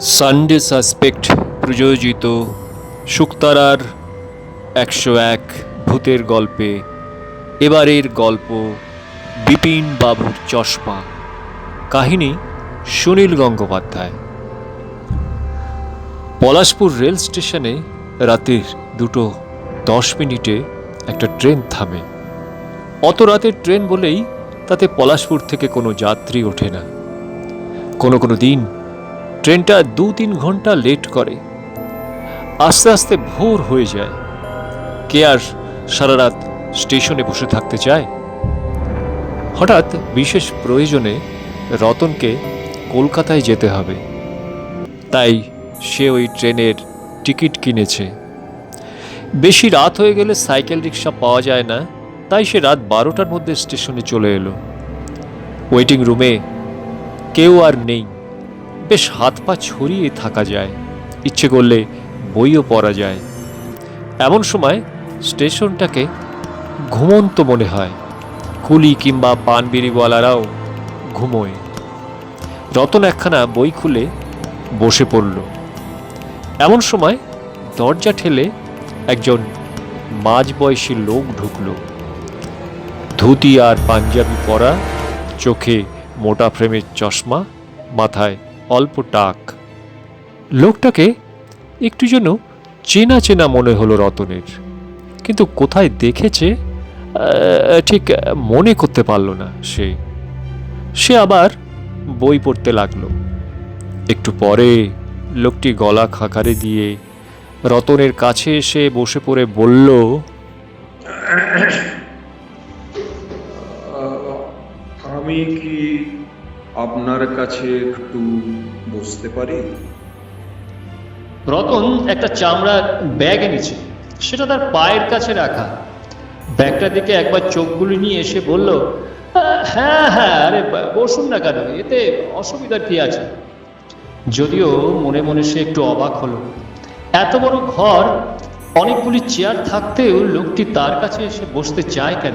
Sunday suspect প্রযোজিত শুক্তারার একশো এক ভূতের গল্পে। এবারের গল্প বিপিন বাবুর চশমা। কাহিনী সুনীল গঙ্গোপাধ্যায়। পলাশপুর রেল স্টেশনে রাতের দুটো দশ মিনিটে একটা ট্রেন থামে। অত রাতের ট্রেন বলেই তাতে পলাশপুর থেকে কোনো যাত্রী ওঠে না। কোনো কোনো দিন ট্রেনটা দু তিন ঘণ্টা লেট করে। আস্তে আস্তে ভোর হয়ে যায়। কে আর সারা রাত স্টেশনে বসে থাকতে চায়? হঠাৎ বিশেষ প্রয়োজনে রতনকে কলকাতায় যেতে হবে। তাই সে ওই ট্রেনের টিকিট কিনেছে। বেশি রাত হয়ে গেলে সাইকেল রিক্সা পাওয়া যায় না, তাই সে রাত বারোটার মধ্যে স্টেশনে চলে এলো। ওয়েটিং রুমে কেউ আর নেই। বেশ হাত পা ছড়িয়ে থাকা যায়। ইচ্ছে করলে বইও পড়া যায়। এমন সময় স্টেশনটাকে ঘুমন্ত মনে হয়। কুলি কিংবা পান বিড়িওয়ালারাও ঘুমোয়। রতন একখানা বই খুলে বসে পড়ল। এমন সময় দরজা ঠেলে একজন মাঝবয়সী লোক ঢুকলো। ধুতি আর পাঞ্জাবি পরা, চোখে মোটা ফ্রেমের চশমা, মাথায় অল্প টাক। লোকটাকে একটু যেন চেনা চেনা মনে হলো রতনের। কিন্তু কোথায় দেখেছে ঠিক মনে করতে পারল না সে। সে আবার বই পড়তে লাগল। একটু পরে লোকটি গলা খাকারে দিয়ে রতনের কাছে এসে বসে পড়ে বলল আমি কি আপনার কাছে একটু বসতে পারি? রতন একটা চামড়ার ব্যাগ এনেছে। সেটা তার পায়ের কাছে রাখা। ব্যাগটা দিকে একবার চোখগুলি নিয়ে এসে বলল "আহ, হ্যাঁ হ্যাঁ আরে বসুন না কেন এতে অসুবিধার কি আছে? যদিও মনে মনে সে একটু অবাক হলো। এত বড় ঘর অনেকগুলি চেয়ার থাকতেও লোকটি তার কাছে এসে বসতে চায় কেন?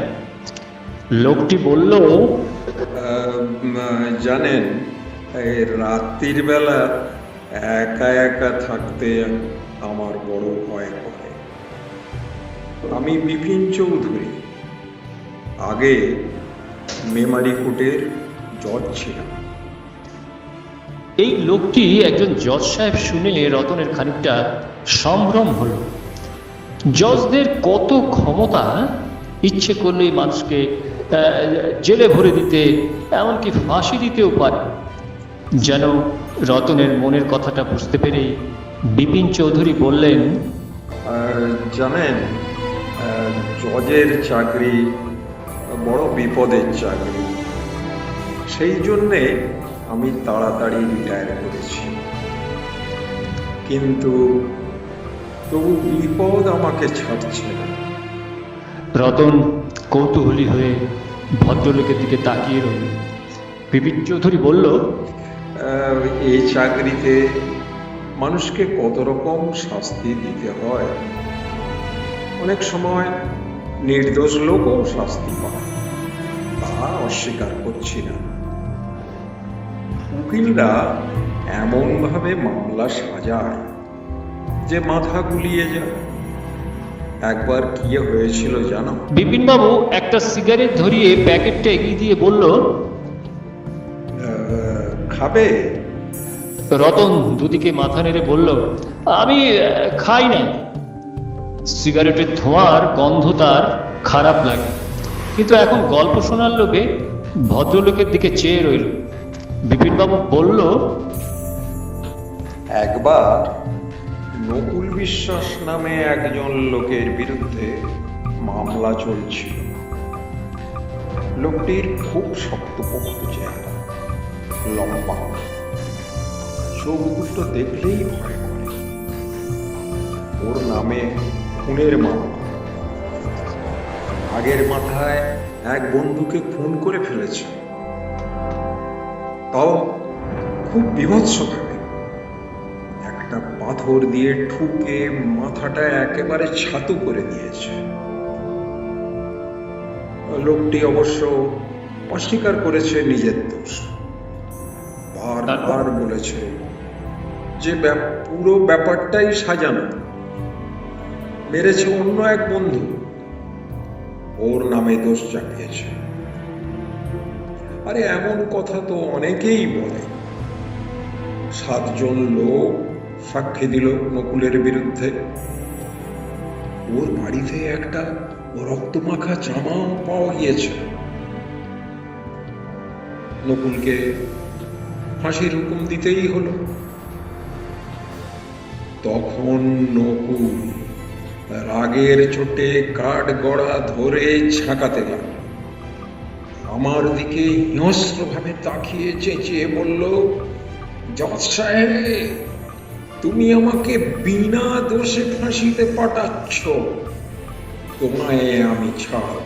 লোকটি বলল জানেন, এই রাত্রির বেলা একা একা থাকতে আমার বড় ভয় করে। আমি বিপিন চৌধুরী। আগে মেমারি কোর্টের জজ ছিলাম। এই লোকটি একজন জজ সাহেব শুনে রতনের খানিকটা সম্ভ্রম হলো। জজদের কত ক্ষমতা, ইচ্ছে করলেই মানুষকে জেলে ভরে দিতে এমনকি ফাঁসি দিতেও পারে। যেন রতনের মনের কথাটা বুঝতে পেরেই বিপিন চৌধুরী বললেন আর জানেন জজের চাকরি বড় বিপদের চাকরি। সেই জন্যে আমি তাড়াতাড়ি রিটায়ার করেছি। কিন্তু তবু বিপদ আমাকে ছাড়ছে না। রতন কৌতূহলী হয়ে ভদ্রলোকের দিকে তাকিয়ে রইল। বিপিন চৌধুরী বলল এই চাকরিতে মানুষকে কত রকম শাস্তি দিতে হয়? অনেক সময় নির্দোষ লোকও শাস্তি পায়। তা অস্বীকার করছি না। উকিলরা এমনভাবে মামলা সাজায় যে মাথা গুলিয়ে যায়। একবার কি হয়েছিল জানো? বিপিনবাবু একটা সিগারেট ধরিয়ে প্যাকেটটা এগিয়ে দিয়ে বলল খাবে? রতন দুদিকে মাথা নেড়ে বলল আমি খাই না সিগারেটের ধোঁয়ার গন্ধ তার খারাপ লাগে। কিন্তু এখন গল্প শোনার লোকে ভদ্রলোকের দিকে চেয়ে রইল। বিপিনবাবু বলল একবার নকুল বিশ্বাস নামে একজন লোকের বিরুদ্ধে মামলা চলছিল। লোকটির খুব শক্তপোক্ত চেহারা, লম্বা চোখ দুটো দেখলেই ভয় করে। ওর নামে খুনের মামলা। আগের মাথায় এক বন্ধুকে খুন করে ফেলেছে। তাও খুব বিভৎসভাবে পাথর দিয়ে ঠুকে মাথাটা একেবারে ছাতু করে দিয়েছে লোকটি অবশ্য অস্বীকার করেছে নিজের দোষ। বারবার বলেছে যে পুরো ব্যাপারটাই সাজানো। মেরেছে অন্য এক বন্ধু। ওর নামে দোষ চাপিয়েছে আরে এমন কথা তো অনেকেই বলে। সাতজন লোক সাক্ষী দিল নকুলের বিরুদ্ধে। ওর বাড়িতে একটা রক্তমাখা জামা পাওয়া গিয়েছে। নকুলকে ফাঁসির হুকুম দিতেই হলো। তখন নকুল রাগের চোটে কাঠ গড়া ধরে ছাকাতে লাগল। আমার দিকে হিংস্রভাবে তাকিয়ে চেঁচিয়ে বলল, জজ সাহেব তুমি আমাকে বিনা দোষে ফাঁসিতে পাঠাচ্ছ। তোমায় আমি ছাড়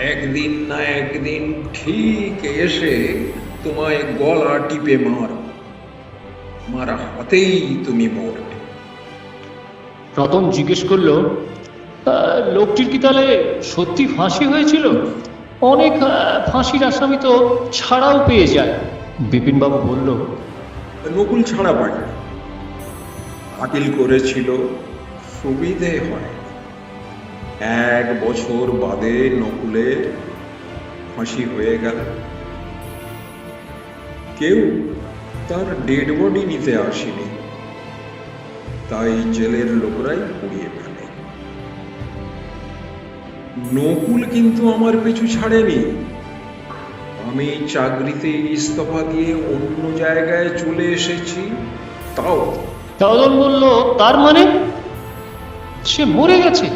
একদিন না একদিন ঠিক এসে তোমায় গলা টিপে মার আমার হাতেই তুমি মরবে। রতন জিজ্ঞেস করল "আহ, লোকটির কি তাহলে সত্যি ফাঁসি হয়েছিল? অনেক ফাঁসির আসামি তো ছাড়াও পেয়ে যায়। বিপিনবাবু বলল নকুল ছাড়া পায় আপিল করেছিল। সুবিধে হয়। এক বছর বাদে নকুলের ফাঁসি হয়ে গেল। কেউ তার ডেড বডি নিতে আসেনি। তাই জেলের লোকরাই পুড়িয়ে ফেলে। নকুল কিন্তু আমার পিছু ছাড়েনি। আমি চাকরিতে ইস্তফা দিয়ে অন্য জায়গায় চলে এসেছি, তাও রতন বলল তার মানে? সে মরে গেছে।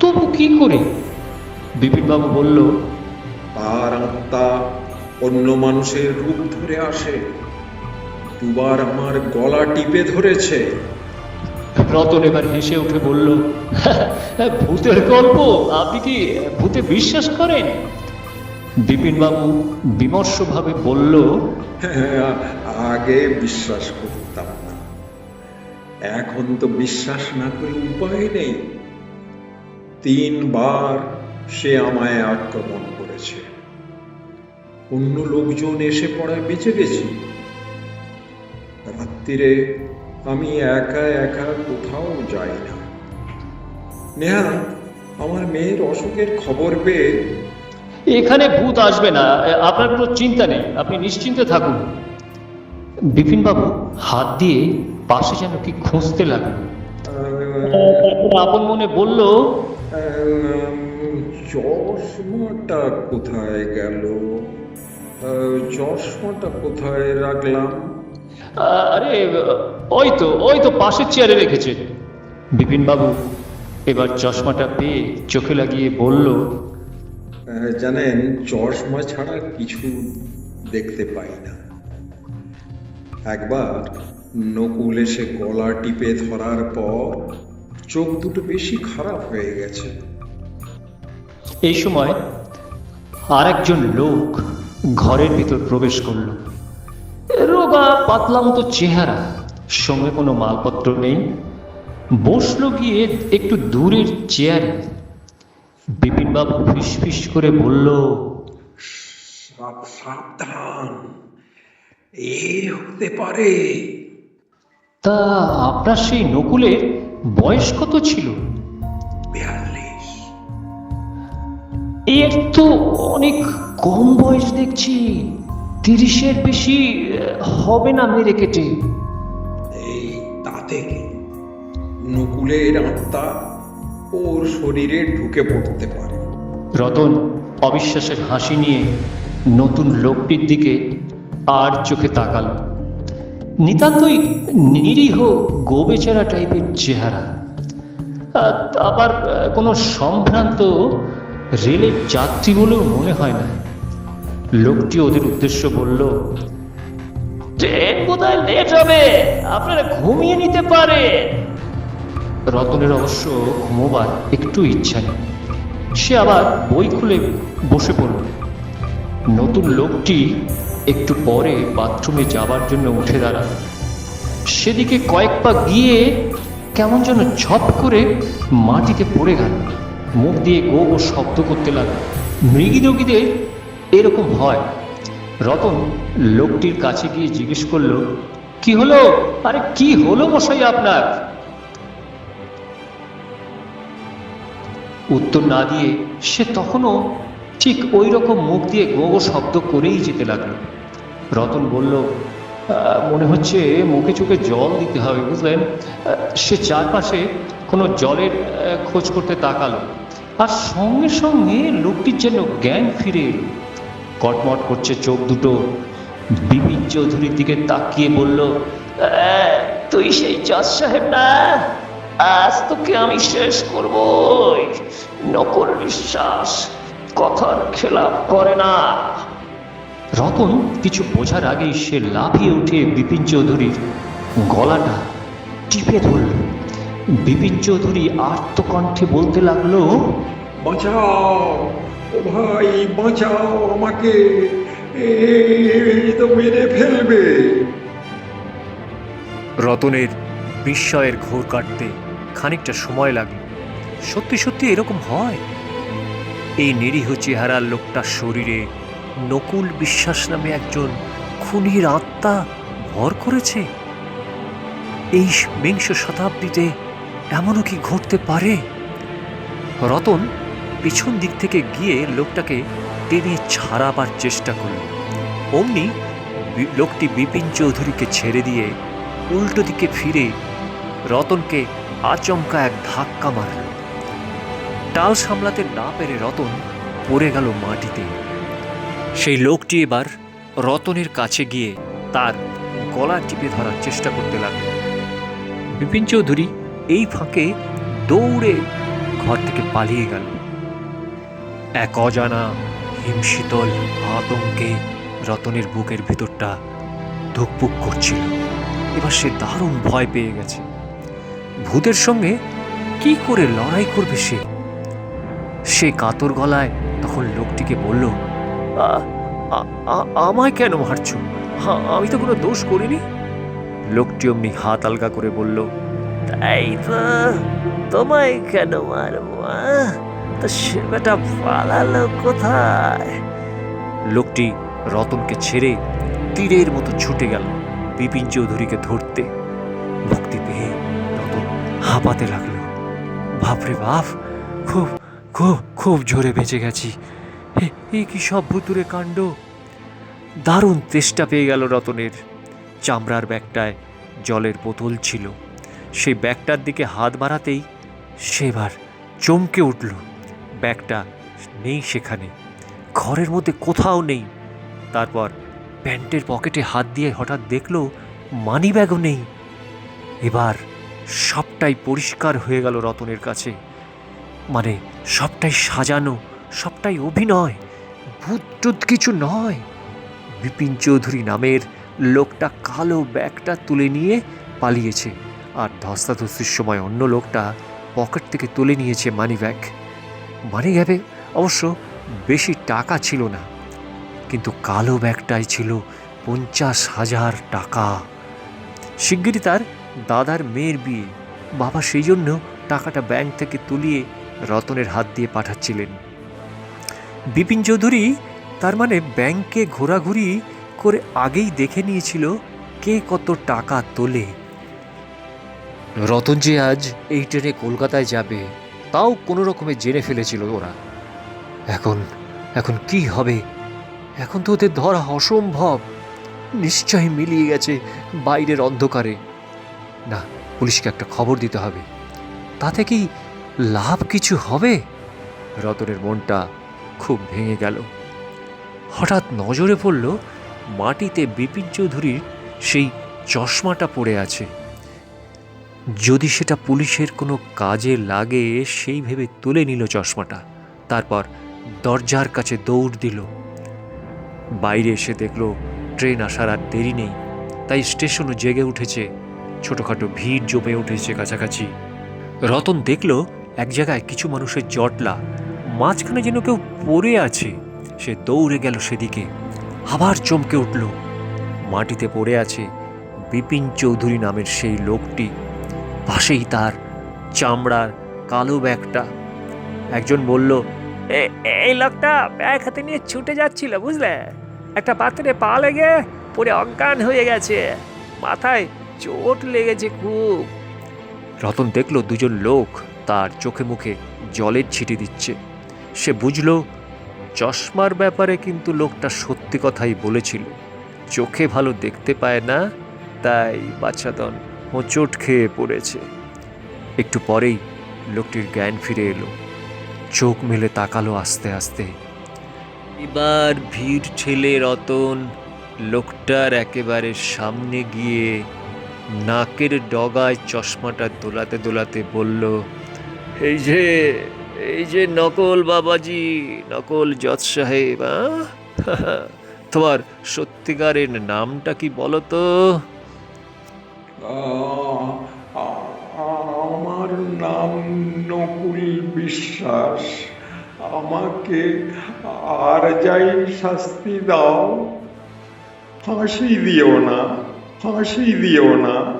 তবু কি করে? বিপিনবাবু বলল তার আত্মা অন্য মানুষের রূপ ধরে আসে। দুবার আমার গলা টিপে ধরেছে। রতন এবার হেসে উঠে বলল ভূতের গল্প আপনি কি ভূতে বিশ্বাস করেন? বিপিনবাবু বিমর্ষভাবে বলল আগে বিশ্বাস না এখন তো বিশ্বাস না করে উপায় নেই। তিনবার সে আমায় আক্রমণ করেছে। অন্য লোকজন এসে পড়ায় বেঁচে গেছি। রাত্রিরে আমি একা একা কোথাও যাই না। নেহা আমার মেয়ের অসুখের খবর পেয়ে এখানে ভূত আসবে না। আপনার কোনো চিন্তা নেই। আপনি নিশ্চিন্তে থাকুন। বিপিনবাবু হাত দিয়ে পাশে যেন কি খুঁজতে লাগল। তারপর আপন মনে বলল চশমাটা কোথায় গেল? চশমাটা কোথায় রাখলাম? আরে ওই তো ওই তো পাশের চেয়ারে রেখেছে। বিপিনবাবু এবার চশমাটা পেয়ে চোখে লাগিয়ে বলল জানেন চশমা ছাড়া কিছু দেখতে পাই না। একবার নকুল এসে গলা টিপে ধরার পর চোখ দুটো বেশি খারাপ হয়ে গেছে। এই সময় আর একজন লোক ঘরের ভিতর প্রবেশ করল। রোগা পাতলা মতো চেহারা সঙ্গে কোনো মালপত্র নেই। বসল গিয়ে একটু দূরের চেয়ারে। বিপিনবাবু ফিস ফিস করে বলল সাব- সাবধান এ হতে পারে তা আপনার সেই নকুলের বয়স কত ছিল? বিয়াল্লিশ। এর তো অনেক কম বয়স দেখছি। তিরিশের বেশি হবে না মেরে কেটে। এই তাতে কি? নকুলের আত্মা ওর শরীরে ঢুকে পড়তে পারে। রতন অবিশ্বাসের হাসি নিয়ে নতুন লোকটির দিকে আর চোখে তাকালো। নিতান্তই নিরীহ গোবেচারা টাইপের চেহারা। আবার কোনো সম্ভ্রান্ত রেলের যাত্রী বলেও মনে হয় না। লোকটি ওদের উদ্দেশ্য বলল, ট্রেন বোধহয় লেট হবে? আপনারা ঘুমিয়ে নিতে পারে রতনের অবশ্য ঘুমোবার একটু ইচ্ছা নেই। সে আবার বই খুলে বসে পড়ল। নতুন লোকটি একটু পরে বাথরুমে যাবার জন্য উঠে দাঁড়াল। সেদিকে কয়েক পা গিয়ে কেমন যেন ঝপ করে মাটিতে পড়ে গেল। মুখ দিয়ে গো গো শব্দ করতে লাগল। মৃগীরোগীদের এরকম হয় রতন লোকটির কাছে গিয়ে জিজ্ঞেস করল, কি হলো? আরে কি হলো মশাই আপনার? উত্তর না দিয়ে সে তখনও ঠিক ওই রকম মুখ দিয়ে গো শব্দ করেই যেতে লাগল। রতন বলল মনে হচ্ছে মুখে চোখে জল দিতে হবে বুঝলেন? সে চারপাশে কোনো জলের খোঁজ করতে তাকালো। আর সঙ্গে সঙ্গে লোকটির যেন জ্ঞান ফিরে এলো। কটমট করছে চোখ দুটো। বিপিন চৌধুরীর দিকে তাকিয়ে বলল "আহ, তুই সেই জজ সাহেব না? আজ তোকে আমি শেষ করব নকল বিশ্বাস কথার খেলাপ করে না। রতন কিছু বোঝার আগেই সে লাফিয়ে উঠে বিপিন চৌধুরীর গলাটা টিপে ধরল। বিপিন চৌধুরী আর্তকণ্ঠে বলতে লাগল বাঁচাও ও ভাই বাঁচাও আমাকে। তো মেরে ফেলবে। রতনের বিস্ময়ের ঘোর কাটতে খানিকটা সময় লাগল। সত্যি সত্যি এরকম হয়? এই নিরীহ চেহারার লোকটার শরীরে নকুল বিশ্বাস নামে একজন খুনির আত্মা ভর করেছে। এই বিংশ শতাব্দীতে এমনও কি ঘটতে পারে? রতন পিছন দিক থেকে গিয়ে লোকটাকে টেনে ছাড়াবার চেষ্টা করল। অমনি লোকটি বিপিন চৌধুরীকে ছেড়ে দিয়ে উল্টো দিকে ফিরে রতনকে আচমকা এক ধাক্কা মারল। টাল সামলাতে না পেরে রতন পড়ে গেল মাটিতে। সেই লোকটি এবার রতনের কাছে গিয়ে তার গলা টিপে ধরার চেষ্টা করতে লাগল। বিপিন চৌধুরী এই ফাঁকে দৌড়ে ঘর থেকে পালিয়ে গেল। এক অজানা হিমশীতল আতঙ্কে রতনের বুকের ভিতরটা ধুকপুক করছিল। এবার সে দারুণ ভয় পেয়ে গেছে। ভূতের সঙ্গে কি করে লড়াই করবে সে? সে কাতর গলায় তখন লোকটিকে বলল "আ- আ- আ- আমায় কেন মারছ? আমি তো কোনো দোষ করিনি। লোকটি অমনি হাত আলগা করে বলল, তাই তো, তোমায় কেন মারবো তো সেটা পালালো কোথায়? লোকটি রতনকে ছেড়ে তীরের মতো ছুটে গেল বিপিন চৌধুরীকে ধরতে। মুক্তি পেয়ে রতন হাঁপাতে লাগল। বাপরে বাপ, খুব খুব খুব জোরে বেঁচে গেছি। এ- এ কি সব ভুতুরে কাণ্ড? দারুণ তেষ্টা পেয়ে গেল রতনের। চামড়ার ব্যাগটায় জলের বোতল ছিল। সেই ব্যাগটার দিকে হাত বাড়াতেই সেবার চমকে উঠল। ব্যাগটা নেই সেখানে। ঘরের মধ্যে কোথাও নেই। তারপর প্যান্টের পকেটে হাত দিয়ে হঠাৎ দেখল, মানি ব্যাগও নেই। এবার সবটাই পরিষ্কার হয়ে গেল রতনের কাছে। মানে সবটাই সাজানো সবটাই অভিনয় ভূত টুত কিছু নয়। বিপিন চৌধুরী নামের লোকটা কালো ব্যাগটা তুলে নিয়ে পালিয়েছে আর ধস্তাধস্তির সময় অন্য লোকটা পকেট থেকে তুলে নিয়েছে মানি ব্যাগ। মানি ব্যাগে অবশ্য বেশি টাকা ছিল না, কিন্তু কালো ব্যাগটাই ছিল পঞ্চাশ হাজার টাকা। শিগগিরই তার দাদার মেয়ের বিয়ে। বাবা সেই জন্য টাকাটা ব্যাংক থেকে তুলিয়ে রতনের হাত দিয়ে পাঠাচ্ছিলেন। বিপিন চৌধুরী তার মানে ব্যাংকে ঘোরাঘুরি করে আগেই দেখে নিয়েছিল কে কত টাকা তোলে। রতন যে আজ এই ট্রেনে কলকাতায় যাবে, তাও কোনো রকমে জেনে ফেলেছিল ওরা। এখন এখন কি হবে? এখন তো ওদের ধরা অসম্ভব। নিশ্চয়ই মিলিয়ে গেছে বাইরের অন্ধকারে। না, পুলিশকে একটা খবর দিতে হবে। তাতে কি লাভ কিছু হবে? রতনের মনটা খুব ভেঙে গেল। হঠাৎ নজরে পড়ল মাটিতে বিপিন চৌধুরীর সেই চশমাটা পড়ে আছে। যদি সেটা পুলিশের কোনো কাজে লাগে, সেই ভেবে তুলে নিল চশমাটা, তারপর দরজার কাছে দৌড় দিল। বাইরে এসে দেখল ট্রেন আসার আর দেরি নেই, তাই স্টেশনও জেগে উঠেছে। ছোটখাটো ভিড় জমে উঠেছে কাছাকাছি। রতন দেখল এক জায়গায় কিছু মানুষের জটলা মাঝখানে যেন কেউ পড়ে আছে। সে দৌড়ে গেল সেদিকে। আবার চমকে উঠল। মাটিতে পড়ে আছে বিপিন চৌধুরী নামের সেই লোকটি। পাশেই তার চামড়ার কালো ব্যাগটা। একজন বলল এই লোকটা ব্যাগ হাতে নিয়ে ছুটে যাচ্ছিল, বুঝলে? একটা পাত্রে পা লেগে পড়ে অজ্ঞান হয়ে গেছে। মাথায় চোট লেগেছে খুব। রতন দেখল দুজন লোক তার চোখে মুখে জলের ছিটি দিচ্ছে। সে বুঝল, চশমার ব্যাপারে কিন্তু লোকটা সত্যি কথাই বলেছিল। চোখে ভালো দেখতে পায় না, তাই বাচ্চাদন হোঁচট খেয়ে পড়েছে। একটু পরেই লোকটির জ্ঞান ফিরে এলো। চোখ মেলে তাকালো আস্তে আস্তে। এবার ভিড় ঠেলে রতন লোকটার একেবারে সামনে গিয়ে নাকের ডগায় চশমাটা দোলাতে দোলাতে বলল, এই যে এই যে নকল বাবাজি, নকল জজ সাহেব তোমার সত্যিকারের নামটা কি বলো তো? আমার নাম নকুল বিশ্বাস। আমাকে আর যাই শাস্তি দাও, ফাঁসি দিও না, ফাঁসি দিও না।